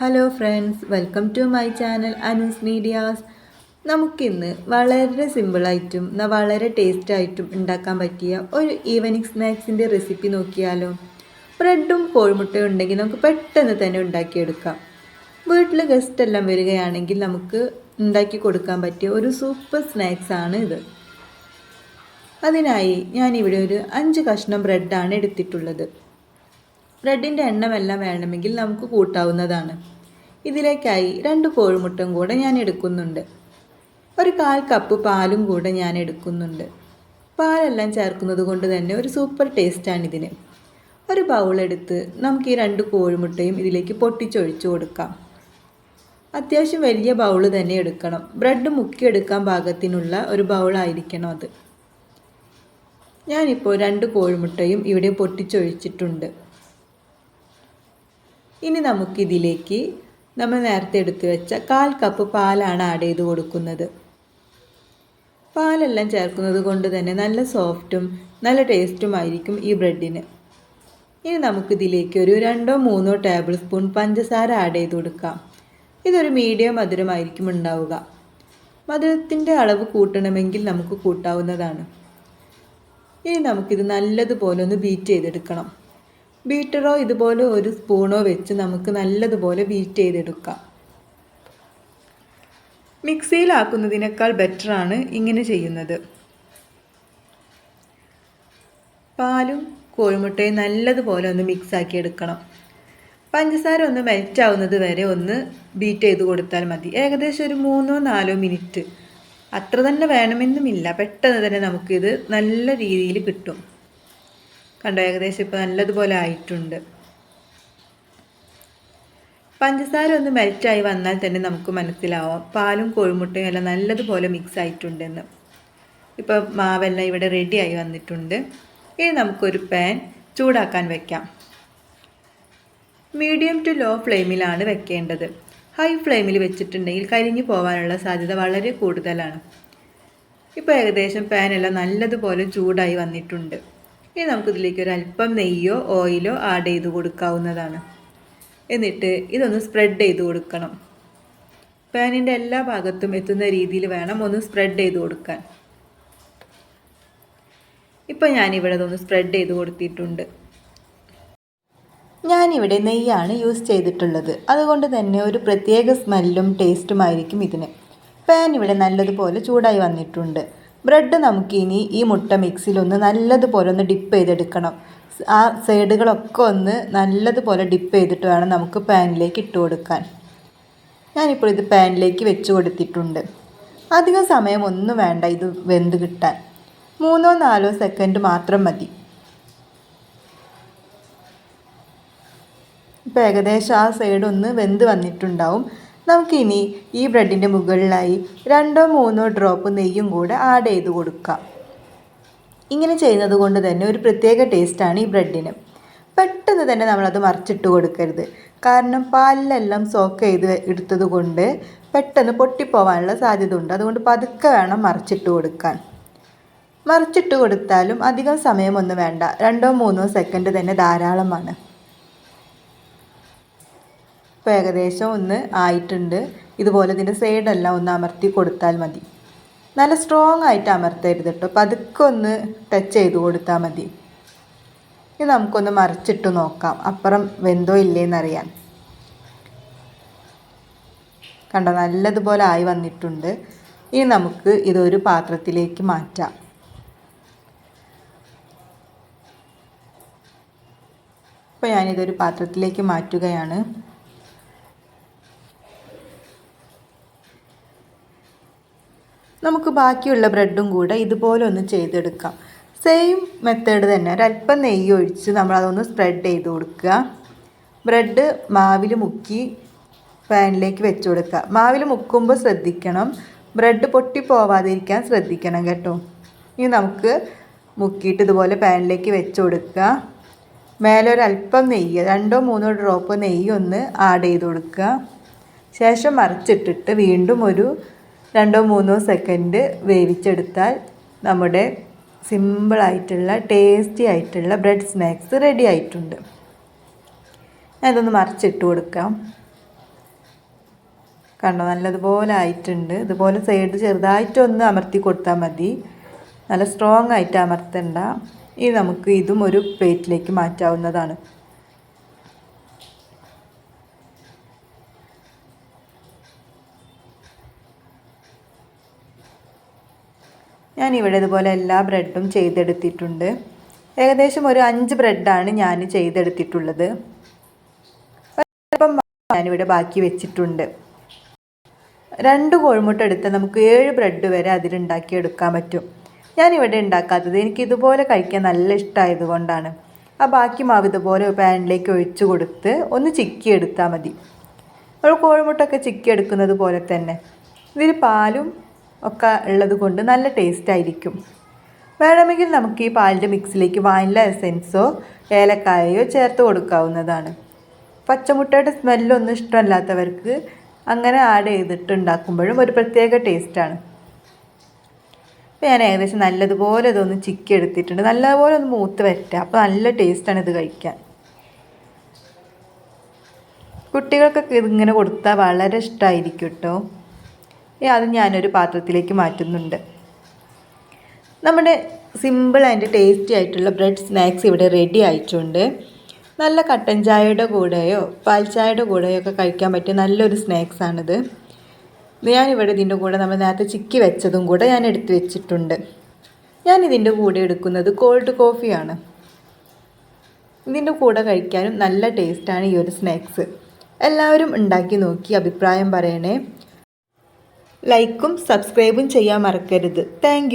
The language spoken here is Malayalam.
Hello friends welcome to my channel Anu's medias നമുക്കിന്ന് വളരെ സിമ്പിളായിട്ടും എന്നാൽ വളരെ ടേസ്റ്റായിട്ടും ഉണ്ടാക്കാൻ പറ്റിയ ഒരു ഈവനിങ് സ്നാക്സിന്റെ റെസിപ്പി നോക്കിയാലോ. ബ്രെഡും കോഴിമുട്ടയും ഉണ്ടെങ്കിൽ നമുക്ക് പെട്ടെന്ന് തന്നെ ഉണ്ടാക്കിയെടുക്കാം. വീട്ടിൽ ഗസ്റ്റ് എല്ലാം വരികയാണെങ്കിൽ നമുക്ക് ഉണ്ടാക്കി കൊടുക്കാൻ പറ്റിയ ഒരു സൂപ്പർ സ്നാക്സ് ആണ് ഇത്. അതിനായി ഞാനിവിടെ ഒരു അഞ്ച് കഷ്ണം ബ്രെഡാണ് എടുത്തിട്ടുള്ളത്. ബ്രെഡിന്റെ എണ്ണമെല്ലാം വേണമെങ്കിൽ നമുക്ക് കൂട്ടാവുന്നതാണ്. ഇതിലേക്കായി രണ്ട് കോഴിമുട്ടയും കൂടെ ഞാൻ എടുക്കുന്നുണ്ട്. ഒരു കാൽ കപ്പ് പാലും കൂടെ ഞാൻ എടുക്കുന്നുണ്ട്. പാലെല്ലാം ചേർക്കുന്നത് കൊണ്ട് തന്നെ ഒരു സൂപ്പർ ടേസ്റ്റാണ് ഇതിന്. ഒരു ബൗളെടുത്ത് നമുക്ക് ഈ രണ്ട് കോഴിമുട്ടയും ഇതിലേക്ക് പൊട്ടിച്ചൊഴിച്ചു കൊടുക്കാം. അത്യാവശ്യം വലിയ ബൗൾ തന്നെ എടുക്കണം. ബ്രെഡ് മുക്കിയെടുക്കാൻ പാകത്തിനുള്ള ഒരു ബൗളായിരിക്കണം അത്. ഞാനിപ്പോൾ രണ്ട് കോഴിമുട്ടയും ഇവിടെ പൊട്ടിച്ചൊഴിച്ചിട്ടുണ്ട്. ഇനി നമുക്കിതിലേക്ക് നമ്മൾ നേരത്തെ എടുത്തു വെച്ച കാൽ കപ്പ് പാലാണ് ആഡ് ചെയ്ത് കൊടുക്കുന്നത്. പാലെല്ലാം ചേർക്കുന്നത് കൊണ്ട് തന്നെ നല്ല സോഫ്റ്റും നല്ല ടേസ്റ്റും ആയിരിക്കും ഈ ബ്രെഡിന്. ഇനി നമുക്കിതിലേക്ക് ഒരു രണ്ടോ മൂന്നോ ടേബിൾ സ്പൂൺ പഞ്ചസാര ആഡ് ചെയ്ത് കൊടുക്കാം. ഇതൊരു മീഡിയം മധുരമായിരിക്കും ഉണ്ടാവുക. മധുരത്തിന്റെ അളവ് കൂട്ടണമെങ്കിൽ നമുക്ക് കൂട്ടാവുന്നതാണ്. ഇനി നമുക്കിത് നല്ലതുപോലെ ഒന്ന് ബീറ്റ് ചെയ്തെടുക്കണം. ബീറ്ററോ ഇതുപോലെ ഒരു സ്പൂണോ വെച്ച് നമുക്ക് നല്ലതുപോലെ ബീറ്റ് ചെയ്തെടുക്കാം. മിക്സിയിലാക്കുന്നതിനേക്കാൾ ബെറ്ററാണ് ഇങ്ങനെ ചെയ്യുന്നത്. പാലും കോഴിമുട്ടയും നല്ലതുപോലെ ഒന്ന് മിക്സാക്കി എടുക്കണം. പഞ്ചസാര ഒന്ന് മെൽറ്റ് ആവുന്നത് വരെ ഒന്ന് ബീറ്റ് ചെയ്ത് കൊടുത്താൽ മതി. ഏകദേശം ഒരു മൂന്നോ നാലോ മിനിറ്റ് അത്ര തന്നെ വേണമെന്നുമില്ല. പെട്ടെന്ന് തന്നെ നമുക്കിത് നല്ല രീതിയിൽ കിട്ടും. കണ്ടോ ഏകദേശം ഇപ്പോൾ നല്ലതുപോലെ ആയിട്ടുണ്ട്. പഞ്ചസാര ഒന്ന് മെൽറ്റായി വന്നാൽ തന്നെ നമുക്ക് മനസ്സിലാവാം. പാലും കോഴിമുട്ടയും എല്ലാം നല്ലതുപോലെ മിക്സ് ആയിട്ടുണ്ടെന്ന്. ഇപ്പോൾ മാവെല്ലാം ഇവിടെ റെഡിയായി വന്നിട്ടുണ്ട്. ഇനി നമുക്കൊരു പാൻ ചൂടാക്കാൻ വെക്കാം. മീഡിയം ടു ലോ ഫ്ലെയിമിലാണ് വെക്കേണ്ടത്. ഹൈ ഫ്ലെയിമിൽ വെച്ചിട്ടുണ്ടെങ്കിൽ കരിഞ്ഞു പോകാനുള്ള സാധ്യത വളരെ കൂടുതലാണ്. ഇപ്പോൾ ഏകദേശം പാനെല്ലാം നല്ലതുപോലെ ചൂടായി വന്നിട്ടുണ്ട്. ഇനി നമുക്കിതിലേക്ക് ഒരു അല്പം നെയ്യോ ഓയിലോ ആഡ് ചെയ്ത് കൊടുക്കാവുന്നതാണ്. എന്നിട്ട് ഇതൊന്ന് സ്പ്രെഡ് ചെയ്ത് കൊടുക്കണം. പാനിന്റെ എല്ലാ ഭാഗത്തും എത്തുന്ന രീതിയിൽ വേണം ഒന്ന് സ്പ്രെഡ് ചെയ്ത് കൊടുക്കാൻ. ഇപ്പം ഞാനിവിടെ ഇതൊന്ന് സ്പ്രെഡ് ചെയ്ത് കൊടുത്തിട്ടുണ്ട്. ഞാനിവിടെ നെയ്യാണ് യൂസ് ചെയ്തിട്ടുള്ളത്. അതുകൊണ്ട് തന്നെ ഒരു പ്രത്യേക സ്മെല്ലും ടേസ്റ്റും ആയിരിക്കും ഇതിന്. പാൻ ഇവിടെ നല്ലതുപോലെ ചൂടായി വന്നിട്ടുണ്ട്. ബ്രെഡ് നമുക്കിനി ഈ മുട്ട മിക്സിലൊന്ന് നല്ലതുപോലെ ഒന്ന് ഡിപ്പ് ചെയ്തെടുക്കണം. ആ സൈഡുകളൊക്കെ ഒന്ന് നല്ലതുപോലെ ഡിപ്പ് ചെയ്തിട്ട് വേണം നമുക്ക് പാനിലേക്ക് ഇട്ട് കൊടുക്കാൻ. ഞാനിപ്പോൾ ഇത് പാനിലേക്ക് വെച്ച് കൊടുത്തിട്ടുണ്ട്. അധികം സമയം ഒന്നും വേണ്ട ഇത് വെന്ത് കിട്ടാൻ. മൂന്നോ നാലോ സെക്കൻഡ് മാത്രം മതി. ഇപ്പോൾ ഏകദേശം ആ സൈഡ് ഒന്ന് വെന്ത് വന്നിട്ടുണ്ടാവും. നമുക്കിനി ഈ ബ്രെഡിന്റെ മുകളിലായി രണ്ടോ മൂന്നോ ഡ്രോപ്പ് നെയ്യും കൂടെ ആഡ് ചെയ്ത് കൊടുക്കാം. ഇങ്ങനെ ചെയ്യുന്നത് കൊണ്ട് തന്നെ ഒരു പ്രത്യേക ടേസ്റ്റാണ് ഈ ബ്രെഡിന്. പെട്ടെന്ന് തന്നെ നമ്മളത് മറിച്ചിട്ട് കൊടുക്കരുത്. കാരണം പാലിലെല്ലാം സോക്ക് ചെയ്ത് എടുത്തത് കൊണ്ട് പെട്ടെന്ന് പൊട്ടിപ്പോവാനുള്ള സാധ്യത ഉണ്ട് അതുകൊണ്ട് പതുക്കെ വേണം മറിച്ചിട്ട് കൊടുക്കാൻ. മറിച്ചിട്ട് കൊടുത്താലും അധികം സമയമൊന്നും വേണ്ട. രണ്ടോ മൂന്നോ സെക്കൻഡ് തന്നെ ധാരാളമാണ്. ഇപ്പോൾ ഏകദേശം ഒന്ന് ആയിട്ടുണ്ട്. ഇതുപോലെ ഇതിന്റെ സൈഡെല്ലാം ഒന്ന് അമർത്തി കൊടുത്താൽ മതി. നല്ല സ്ട്രോങ് ആയിട്ട് അമർത്തരുത് കേട്ടോ പതുക്കെ ഒന്ന് ടച്ച് ചെയ്ത് കൊടുത്താൽ മതി. ഇത് നമുക്കൊന്ന് മറിച്ചിട്ട് നോക്കാം. അപ്പുറം വെന്തോ ഇല്ലേന്നറിയാൻ. കണ്ടോ? നല്ലതുപോലെ ആയി വന്നിട്ടുണ്ട്. ഇനി നമുക്ക് ഇതൊരു പാത്രത്തിലേക്ക് മാറ്റാം. ഇപ്പോൾ ഞാനിതൊരു പാത്രത്തിലേക്ക് മാറ്റുകയാണ്. നമുക്ക് ബാക്കിയുള്ള ബ്രെഡും കൂടെ ഇതുപോലെ ഒന്ന് ചെയ്തെടുക്കാം. സെയിം മെത്തേഡ് തന്നെ. ഒരല്പം നെയ്യ് ഒഴിച്ച് നമ്മളതൊന്ന് സ്പ്രെഡ് ചെയ്ത് കൊടുക്കുക. ബ്രെഡ് മാവിൽ മുക്കി പാനിലേക്ക് വെച്ച് കൊടുക്കുക. മാവിൽ മുക്കുമ്പോൾ ശ്രദ്ധിക്കണം. ബ്രെഡ് പൊട്ടി പോവാതിരിക്കാൻ ശ്രദ്ധിക്കണം കേട്ടോ. ഇനി നമുക്ക് മുക്കിയിട്ട് ഇതുപോലെ പാനിലേക്ക് വെച്ച് കൊടുക്കുക. മേലെ ഒരല്പം നെയ്യ് രണ്ടോ മൂന്നോ ഡ്രോപ്പ് നെയ്യ് ഒന്ന് ആഡ് ചെയ്ത് കൊടുക്കുക. ശേഷം മറിച്ചിട്ടിട്ട് വീണ്ടും ഒരു രണ്ടോ മൂന്നോ സെക്കൻഡ് വേവിച്ചെടുത്താൽ നമ്മുടെ സിമ്പിളായിട്ടുള്ള ടേസ്റ്റി ആയിട്ടുള്ള ബ്രെഡ് സ്നാക്സ് റെഡി ആയിട്ടുണ്ട്. ഞാനിതൊന്ന് മറിച്ചിട്ട് കൊടുക്കാം. കണ്ടോ നല്ലതുപോലെ ആയിട്ടുണ്ട്. ഇതുപോലെ സൈഡ് ചെറുതായിട്ടൊന്ന് അമർത്തി കൊടുത്താൽ മതി. നല്ല സ്ട്രോങ് ആയിട്ട് അമർത്തണ്ട. ഇനി നമുക്ക് ഇതും ഒരു പ്ലേറ്റിലേക്ക് മാറ്റാവുന്നതാണ്. ഞാനിവിടെ ഇതുപോലെ എല്ലാ ബ്രെഡും ചെയ്തെടുത്തിട്ടുണ്ട്. ഏകദേശം ഒരു അഞ്ച് ബ്രെഡാണ് ഞാൻ ചെയ്തെടുത്തിട്ടുള്ളത്. ഞാനിവിടെ ബാക്കി വെച്ചിട്ടുണ്ട്. രണ്ട് കോഴിമുട്ട എടുത്ത് നമുക്ക് ഏഴ് ബ്രെഡ് വരെ അതിലുണ്ടാക്കി എടുക്കാൻ പറ്റും. ഞാനിവിടെ ഉണ്ടാക്കാത്തത് എനിക്ക് ഇതുപോലെ കഴിക്കാൻ നല്ല ഇഷ്ടമായത് കൊണ്ടാണ്. ആ ബാക്കി മാവ് ഇതുപോലെ പാനിലേക്ക് ഒഴിച്ചു കൊടുത്ത് ഒന്ന് ചിക്കി എടുത്താൽ മതി. നമ്മൾ കോഴിമുട്ടൊക്കെ ചിക്കി എടുക്കുന്നത് പോലെ തന്നെ. ഇതിൽ പാലും ഒക്കെ ഉള്ളത് കൊണ്ട് നല്ല ടേസ്റ്റ് ആയിരിക്കും. വേണമെങ്കിൽ നമുക്ക് ഈ പാലിന്റെ മിക്സിലേക്ക് വാനില എസെൻസോ ഏലക്കായയോ ചേർത്ത് കൊടുക്കാവുന്നതാണ്. പച്ചമുട്ടയുടെ സ്മെല്ലൊന്നും ഇഷ്ടമല്ലാത്തവർക്ക് അങ്ങനെ ആഡ് ചെയ്തിട്ട് ഉണ്ടാക്കുമ്പോഴും ഒരു പ്രത്യേക ടേസ്റ്റാണ് അപ്പോൾ ഞാൻ ഏകദേശം നല്ലതുപോലെ ഇതൊന്ന് ചിക്കി എടുത്തിട്ടുണ്ട്. നല്ലതുപോലെ ഒന്ന് മൂത്ത് വരട്ടെ. അപ്പോൾ നല്ല ടേസ്റ്റാണ് ഇത് കഴിക്കാൻ. കുട്ടികൾക്കൊക്കെ ഇതിങ്ങനെ കൊടുത്താൽ വളരെ ഇഷ്ടമായിരിക്കും കേട്ടോ അത് ഞാനൊരു പാത്രത്തിലേക്ക് മാറ്റുന്നുണ്ട്. നമ്മുടെ സിമ്പിൾ ആൻഡ് ടേസ്റ്റി ആയിട്ടുള്ള ബ്രെഡ് സ്നാക്സ് ഇവിടെ റെഡി ആയിട്ടുണ്ട്. നല്ല കട്ടൻ ചായയുടെ കൂടെയോ പാൽ ചായയുടെ കൂടെയോ ഒക്കെ കഴിക്കാൻ പറ്റിയ നല്ലൊരു സ്നാക്സാണിത് ഞാനിവിടെ ഇതിന്റെ കൂടെ നമ്മൾ നേരത്തെ ചിക്കി വെച്ചതും കൂടെ ഞാൻ എടുത്തു വെച്ചിട്ടുണ്ട്. ഞാൻ ഇതിന്റെ കൂടെ എടുക്കുന്നത് കോൾഡ് കോഫിയാണ് ഇതിന്റെ കൂടെ കഴിക്കാനും നല്ല ടേസ്റ്റാണ് ഈ ഒരു സ്നാക്സ്. എല്ലാവരും ഉണ്ടാക്കി നോക്കി അഭിപ്രായം പറയണേ. ലൈക്കും സബ്സ്ക്രൈബും ചെയ്യാൻ മറക്കരുത്. താങ്ക്